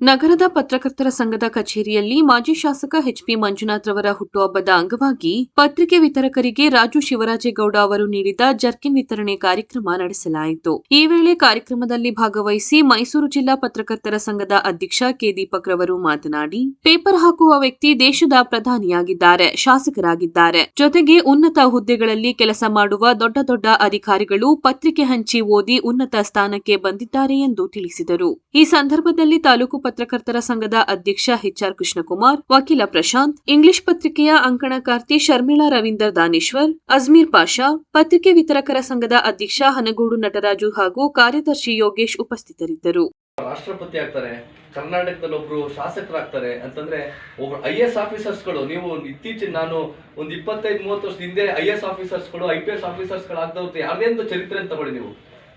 ನಗರದ ಪತ್ರಕರ್ತರ ಸಂಘದ ಕಚೇರಿಯಲ್ಲಿ ಮಾಜಿ ಶಾಸಕ ಎಚ್ಪಿ ಮಂಜುನಾಥ್ ರವರ ಹುಟ್ಟುಹಬ್ಬದ ಅಂಗವಾಗಿ ಪತ್ರಿಕೆ ವಿತರಕರಿಗೆ ರಾಜು ಶಿವರಾಜೇಗೌಡ ಅವರು ನೀಡಿದ ಜರ್ಕಿನ್ ವಿತರಣೆ ಕಾರ್ಯಕ್ರಮ ನಡೆಸಲಾಯಿತು. ಈ ವೇಳೆ ಕಾರ್ಯಕ್ರಮದಲ್ಲಿ ಭಾಗವಹಿಸಿ ಮೈಸೂರು ಜಿಲ್ಲಾ ಪತ್ರಕರ್ತರ ಸಂಘದ ಅಧ್ಯಕ್ಷ ಕೆ ದೀಪಕ್ ರವರು ಮಾತನಾಡಿ, ಪೇಪರ್ ಹಾಕುವ ವ್ಯಕ್ತಿ ದೇಶದ ಪ್ರಧಾನಿಯಾಗಿದ್ದಾರೆ, ಶಾಸಕರಾಗಿದ್ದಾರೆ. ಜೊತೆಗೆ ಉನ್ನತ ಹುದ್ದೆಗಳಲ್ಲಿ ಕೆಲಸ ಮಾಡುವ ದೊಡ್ಡ ದೊಡ್ಡ ಅಧಿಕಾರಿಗಳು ಪತ್ರಿಕೆ ಹಂಚಿ ಓದಿ ಉನ್ನತ ಸ್ಥಾನಕ್ಕೆ ಬಂದಿದ್ದಾರೆ ಎಂದು ತಿಳಿಸಿದರು. ಈ ಸಂದರ್ಭದಲ್ಲಿ ತಾಲೂಕು ಪತ್ರಕರ್ತರ ಸಂಘದ ಅಧ್ಯಕ್ಷ ಎಚ್ಆರ್ ಕೃಷ್ಣಕುಮಾರ್, ವಕೀಲ ಪ್ರಶಾಂತ್, ಇಂಗ್ಲಿಷ್ ಪತ್ರಿಕೆಯ ಅಂಕಣಕಾರ್ತಿ ಶರ್ಮಿಳಾ ರವೀಂದರ್ ದಾನೇಶ್ವರ್, ಅಜ್ಮೀರ್ ಪಾಷಾ, ಪತ್ರಿಕೆ ವಿತರಕರ ಸಂಘದ ಅಧ್ಯಕ್ಷ ಹನಗೂಡು ನಟರಾಜು ಹಾಗೂ ಕಾರ್ಯದರ್ಶಿ ಯೋಗೇಶ್ ಉಪಸ್ಥಿತರಿದ್ದರು. ರಾಷ್ಟ್ರಪತಿ ಆಗ್ತಾರೆ, ಕರ್ನಾಟಕದಲ್ಲಿ ಒಬ್ರು ಶಾಸಕರಾಗ್ತಾರೆ ಅಂತಂದ್ರೆ ಒಬ್ರು ಐ ಎಸ್ ಆಫೀಸರ್ಸ್ಗಳು, ನೀವು ಇತ್ತೀಚಿನ ನಾನು ಒಂದು ಇಪ್ಪತ್ತೈದು, ಮೂವತ್ತು ವರ್ಷದ ಹಿಂದೆ ಐ ಎಸ್ ಆಫೀಸರ್ಸ್ಗಳು, ಐ ಪಿ ಎಸ್ ಆಫೀಸರ್ಸ್ಗಳು ಆಗ್ದವ್ರದ್ದು, ಯಾವ್ದೇ ಒಂದು ಚರಿತ್ರೆ ಅಂತ ತಗೊಳ್ಳಿ ನೀವು.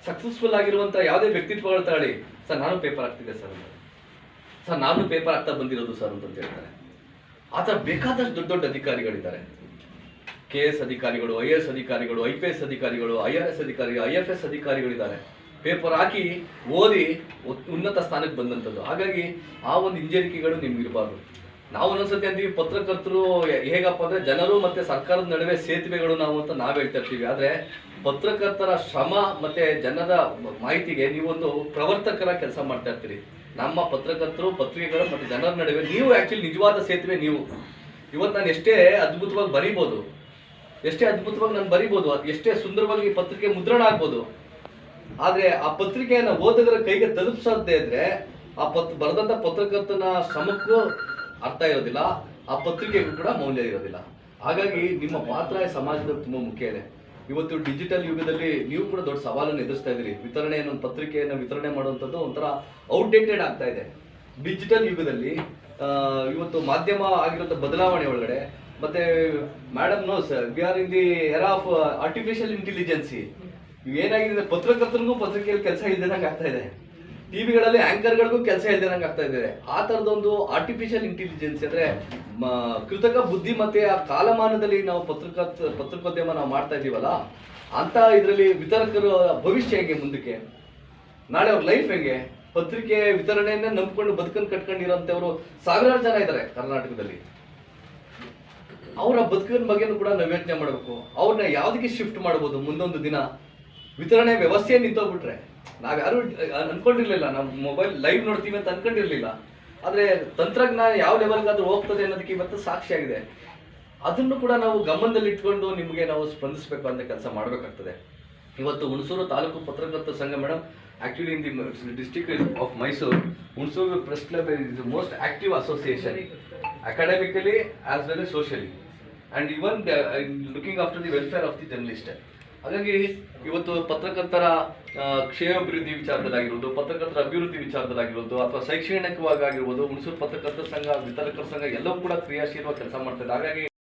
ಸಕ್ಸಸ್ಫುಲ್ ಆಗಿರುವಂತ ಯಾವುದೇ ವ್ಯಕ್ತಿತ್ವಗಳು ತಗೊಳ್ಳಿ. ಸರ್, ನಾನು ಪೇಪರ್ ಆಗ್ತಿದ್ದೆ ಸರ್. ಸರ್, ನಾನು ಪೇಪರ್ ಆಗ್ತಾ ಬಂದಿರೋದು ಸರ್ ಅಂತ ಹೇಳ್ತಾರೆ ಆ ಥರ ಬೇಕಾದಷ್ಟು ದೊಡ್ಡ ದೊಡ್ಡ ಅಧಿಕಾರಿಗಳಿದ್ದಾರೆ. ಕೆ ಎಸ್ ಅಧಿಕಾರಿಗಳು, ಐ ಎಸ್ ಅಧಿಕಾರಿಗಳು, ಐ ಪಿ ಎಸ್ ಅಧಿಕಾರಿಗಳು, ಐ ಆರ್ ಎಸ್ ಅಧಿಕಾರಿಗಳು, ಐ ಎಫ್ ಎಸ್ ಅಧಿಕಾರಿಗಳಿದ್ದಾರೆ. ಪೇಪರ್ ಹಾಕಿ ಓದಿ ಉನ್ನತ ಸ್ಥಾನಕ್ಕೆ ಬಂದಂಥದ್ದು. ಹಾಗಾಗಿ ಆ ಒಂದು ಹಿಂಜರಿಕೆಗಳು ನಿಮ್ಗೆ ಇರಬಾರ್ದು. ನಾವು ಒಂದೊಂದ್ಸತಿ ಅಂತೀವಿ, ಪತ್ರಕರ್ತರು ಹೇಗಪ್ಪ ಅಂದರೆ ಜನರು ಮತ್ತು ಸರ್ಕಾರದ ನಡುವೆ ಸೇತುವೆಗಳು ನಾವು ಅಂತ ನಾವು ಹೇಳ್ತಾ ಇರ್ತೀವಿ. ಆದರೆ ಪತ್ರಕರ್ತರ ಶ್ರಮ ಮತ್ತು ಜನರ ಮಾಹಿತಿಗೆ ನೀವೊಂದು ಪ್ರವರ್ತಕರ ಕೆಲಸ ಮಾಡ್ತಾ ಇರ್ತೀರಿ. ನಮ್ಮ ಪತ್ರಕರ್ತರು, ಪತ್ರಿಕೆಗಳು ಮತ್ತು ಜನರ ನಡುವೆ ನೀವು ಆ್ಯಕ್ಚುಲಿ ನಿಜವಾದ ಸೇತುವೆ ನೀವು. ಇವತ್ತು ನಾನು ಎಷ್ಟೇ ಅದ್ಭುತವಾಗಿ ಬರೀಬೋದು, ಎಷ್ಟೇ ಅದ್ಭುತವಾಗಿ ನಾನು ಬರಿಬೋದು, ಎಷ್ಟೇ ಸುಂದರವಾಗಿ ಪತ್ರಿಕೆ ಮುದ್ರಣ ಆಗ್ಬೋದು, ಆದರೆ ಆ ಪತ್ರಿಕೆಯನ್ನು ಓದುಗರ ಕೈಗೆ ತಲುಪಿಸದೇ ಇದ್ರೆ ಆ ಪತ್ ಬರೆದಂಥ ಪತ್ರಕರ್ತನ ಶ್ರಮಕ್ಕೂ ಅರ್ಥ ಇರೋದಿಲ್ಲ, ಆ ಪತ್ರಿಕೆಗೂ ಕೂಡ ಮೌಲ್ಯ ಇರೋದಿಲ್ಲ. ಹಾಗಾಗಿ ನಿಮ್ಮ ಪಾತ್ರ ಸಮಾಜದಲ್ಲಿ ತುಂಬಾ ಮುಖ್ಯ ಇದೆ. ಇವತ್ತು ಡಿಜಿಟಲ್ ಯುಗದಲ್ಲಿ ನೀವು ಕೂಡ ದೊಡ್ಡ ಸವಾಲನ್ನು ಎದುರಿಸ್ತಾ ಇದ್ದೀರಿ. ವಿತರಣೆ ಅನ್ನೋ ಪತ್ರಿಕೆಯನ್ನು ವಿತರಣೆ ಮಾಡುವಂಥದ್ದು ಒಂಥರ ಔಟ್ಡೇಟೆಡ್ ಆಗ್ತಾ ಇದೆ. ಡಿಜಿಟಲ್ ಯುಗದಲ್ಲಿ ಇವತ್ತು ಮಾಧ್ಯಮ ಆಗಿರುವಂಥ ಬದಲಾವಣೆ ಒಳಗಡೆ, ಮತ್ತೆ madam knows we are in the era of artificial intelligence ಏನಾಗಿದೆ ಪತ್ರಕರ್ತರಿಗೂ ಪತ್ರಿಕೆಯಲ್ಲಿ ಕೆಲಸ ಇಲ್ದಂಗೆ ಆಗ್ತಾ ಇದೆ. ಟಿವಿಗಳಲ್ಲಿ ಆಂಕರ್ಗಳಿಗೂ ಕೆಲಸ ಇಲ್ದಂಗೆ ಆಗ್ತಾ ಇದೆ ಆ ತರದೊಂದು ಆರ್ಟಿಫಿಷಿಯಲ್ ಇಂಟೆಲಿಜೆನ್ಸ್ ಅಂದರೆ ಕೃತಕ ಬುದ್ಧಿಮತ್ತೆ ಆ ಕಾಲಮಾನದಲ್ಲಿ ನಾವು ಪತ್ರಿಕಾ, ಪತ್ರಿಕೋದ್ಯಮ ನಾವು ಮಾಡ್ತಾ ಇದೀವಲ್ಲ ಅಂತ ಇದರಲ್ಲಿ ವಿತರಕರು ಭವಿಷ್ಯ ಹೇಗೆ ಮುಂದಕ್ಕೆ? ನಾಳೆ ಅವ್ರ ಲೈಫ್ ಹೆಂಗೆ? ಪತ್ರಿಕೆ ವಿತರಣೆಯನ್ನ ನಂಬ್ಕೊಂಡು ಬದುಕನ್ನು ಕಟ್ಕೊಂಡಿರೋಂಥವ್ರು ಸಾವಿರಾರು ಜನ ಇದ್ದಾರೆ ಕರ್ನಾಟಕದಲ್ಲಿ. ಅವರ ಬದುಕಿನ ಬಗ್ಗೆನೂ ಕೂಡ ನಾವು ಯೋಚನೆ ಮಾಡಬೇಕು. ಅವ್ರನ್ನ ಯಾವುದಕ್ಕೆ ಶಿಫ್ಟ್ ಮಾಡ್ಬೋದು ಮುಂದೊಂದು ದಿನ? ವಿತರಣೆ ವ್ಯವಸ್ಥೆ ನಿಂತೋಗ್ಬಿಟ್ರೆ. ನಾವ್ಯಾರು ಅನ್ಕೊಂಡಿರ್ಲಿಲ್ಲ. ನಾವು ಮೊಬೈಲ್ ಲೈವ್ ನೋಡ್ತೀವಿ ಅಂತ ಅನ್ಕೊಂಡಿರ್ಲಿಲ್ಲ. ಆದ್ರೆ ತಂತ್ರಜ್ಞಾನ ಯಾವ ಲೆವೆಲ್ಗಾದ್ರೂ ಹೋಗ್ತದೆ ಅನ್ನೋದಕ್ಕೆ ಇವತ್ತು ಸಾಕ್ಷಿಯಾಗಿದೆ ಅದನ್ನು ಕೂಡ ನಾವು ಗಮನದಲ್ಲಿ ಇಟ್ಕೊಂಡು ನಿಮಗೆ ನಾವು ಸ್ಪಂದಿಸಬೇಕು ಅಂತ ಕೆಲಸ ಮಾಡಬೇಕಾಗ್ತದೆ. ಇವತ್ತು ಹುಣಸೂರು ತಾಲೂಕು ಪತ್ರಕರ್ತರ ಸಂಘ madam actually in the district of Mysuru Hunsur press club is most active association academically as well as socially and even looking after the welfare of the journalist ಹಾಗಾಗಿ ಇವತ್ತು ಪತ್ರಕರ್ತರ ಕ್ಷೇಮಾಭಿವೃದ್ಧಿ ವಿಚಾರದಲ್ಲಾಗಿರ್ಬೋದು, ಪತ್ರಕರ್ತರ ಅಭಿವೃದ್ಧಿ ವಿಚಾರದಲ್ಲಾಗಿರ್ಬೋದು, ಅಥವಾ ಶೈಕ್ಷಣಿಕವಾಗಿ ಆಗಿರ್ಬೋದು ಹುಣಸೂರು ಪತ್ರಕರ್ತರ ಸಂಘ, ವಿತರಕರ ಸಂಘ ಎಲ್ಲವೂ ಕೂಡ ಕ್ರಿಯಾಶೀಲವಾಗಿ ಕೆಲಸ ಮಾಡ್ತಾರೆ ಹಾಗಾಗಿ